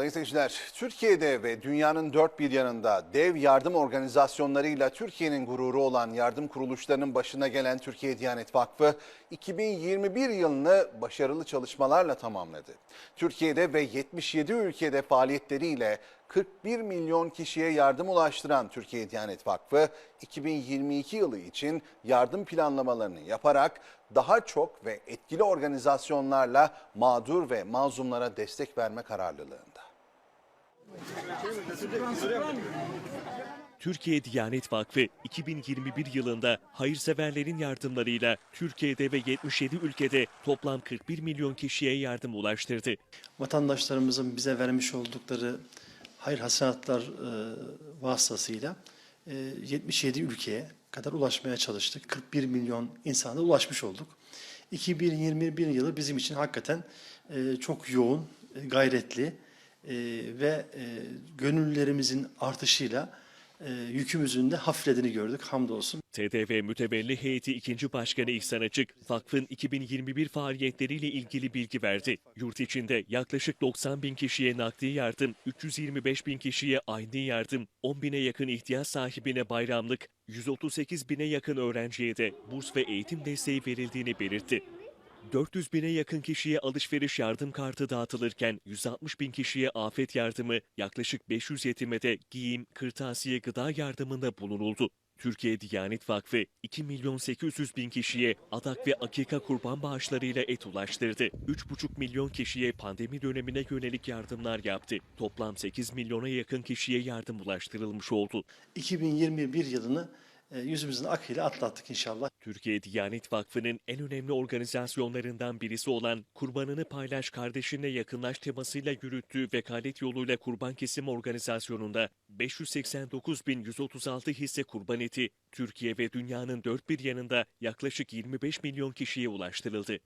Sayın seyirciler, Türkiye'de ve dünyanın dört bir yanında dev yardım organizasyonlarıyla Türkiye'nin gururu olan yardım kuruluşlarının başına gelen Türkiye Diyanet Vakfı 2021 yılını başarılı çalışmalarla tamamladı. Türkiye'de ve 77 ülkede faaliyetleriyle 41 milyon kişiye yardım ulaştıran Türkiye Diyanet Vakfı 2022 yılı için yardım planlamalarını yaparak daha çok ve etkili organizasyonlarla mağdur ve mazlumlara destek verme kararlılığında. Türkiye Diyanet Vakfı 2021 yılında hayırseverlerin yardımlarıyla Türkiye'de ve 77 ülkede toplam 41 milyon kişiye yardım ulaştırdı. vatandaşlarımızın bize vermiş oldukları hayır hasenatlar e, vasıtasıyla e, 77 ülkeye kadar ulaşmaya çalıştık. 41 milyon insana ulaşmış olduk. 2021 yılı bizim için hakikaten e, çok yoğun, e, gayretli e, ve e, gönüllülerimizin artışıyla e, yükümüzün de hafiflediğini gördük hamdolsun. TDV Mütevelli Heyeti 2. Başkanı İhsan Açık, vakfın 2021 faaliyetleriyle ilgili bilgi verdi. Yurt içinde yaklaşık 90 bin kişiye nakdi yardım, 325 bin kişiye aynı yardım, 10 bine yakın ihtiyaç sahibine bayramlık, 138 bine yakın öğrenciye de burs ve eğitim desteği verildiğini belirtti. 400 bine yakın kişiye alışveriş yardım kartı dağıtılırken 160 bin kişiye afet yardımı, yaklaşık 500 yetime de giyim, kırtasiye, gıda yardımında bulunuldu. Türkiye Diyanet Vakfı 2 milyon 800 bin kişiye adak ve akika kurban bağışlarıyla et ulaştırdı. 3,5 milyon kişiye pandemi dönemine yönelik yardımlar yaptı. Toplam 8 milyona yakın kişiye yardım ulaştırılmış oldu. 2021 yılını yüzümüzün akıyla atlattık inşallah. Türkiye Diyanet Vakfı'nın en önemli organizasyonlarından birisi olan Kurbanını Paylaş Kardeşinle Yakınlaş temasıyla yürüttüğü vekalet yoluyla kurban kesim organizasyonunda 589.136 hisse kurban eti Türkiye ve dünyanın dört bir yanında yaklaşık 25 milyon kişiye ulaştırıldı.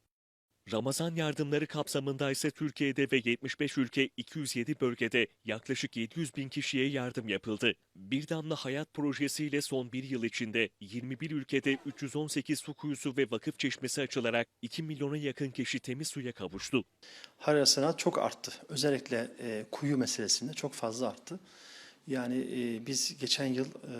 Ramazan yardımları kapsamında ise Türkiye'de ve 75 ülke 207 bölgede yaklaşık 700 bin kişiye yardım yapıldı. Bir Damla Hayat projesiyle son bir yıl içinde 21 ülkede 318 su kuyusu ve vakıf çeşmesi açılarak 2 milyona yakın kişi temiz suya kavuştu. Hayır sanat çok arttı. Özellikle e, kuyu meselesinde çok fazla arttı. Yani e, biz geçen yıl e,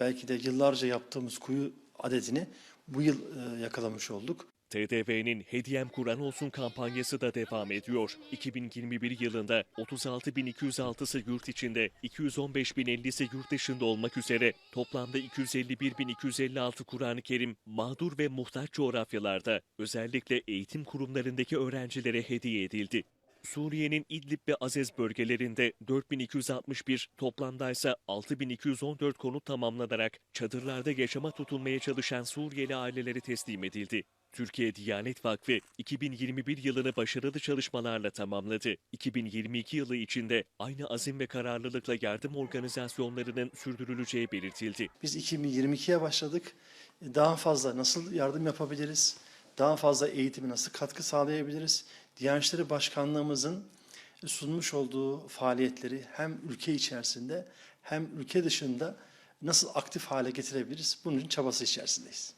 belki de yıllarca yaptığımız kuyu adedini bu yıl e, yakalamış olduk. TDV'nin Hediyem Kur'an olsun kampanyası da devam ediyor. 2021 yılında 36.206'sı yurt içinde, 215.050'si yurt dışında olmak üzere toplamda 251.256 Kur'an-ı Kerim mağdur ve muhtaç coğrafyalarda özellikle eğitim kurumlarındaki öğrencilere hediye edildi. Suriye'nin İdlib ve Azez bölgelerinde 4261, toplamda ise 6214 konut tamamlanarak çadırlarda yaşama tutunmaya çalışan Suriyeli ailelere teslim edildi. Türkiye Diyanet Vakfı 2021 yılını başarılı çalışmalarla tamamladı. 2022 yılı içinde aynı azim ve kararlılıkla yardım organizasyonlarının sürdürüleceği belirtildi. Biz 2022'ye başladık. E, Daha fazla nasıl yardım yapabiliriz? Daha fazla eğitime nasıl katkı sağlayabiliriz? Diyanet İşleri Başkanlığımızın sunmuş olduğu faaliyetleri hem ülke içerisinde hem ülke dışında nasıl aktif hale getirebiliriz? Bunun için çabası içerisindeyiz.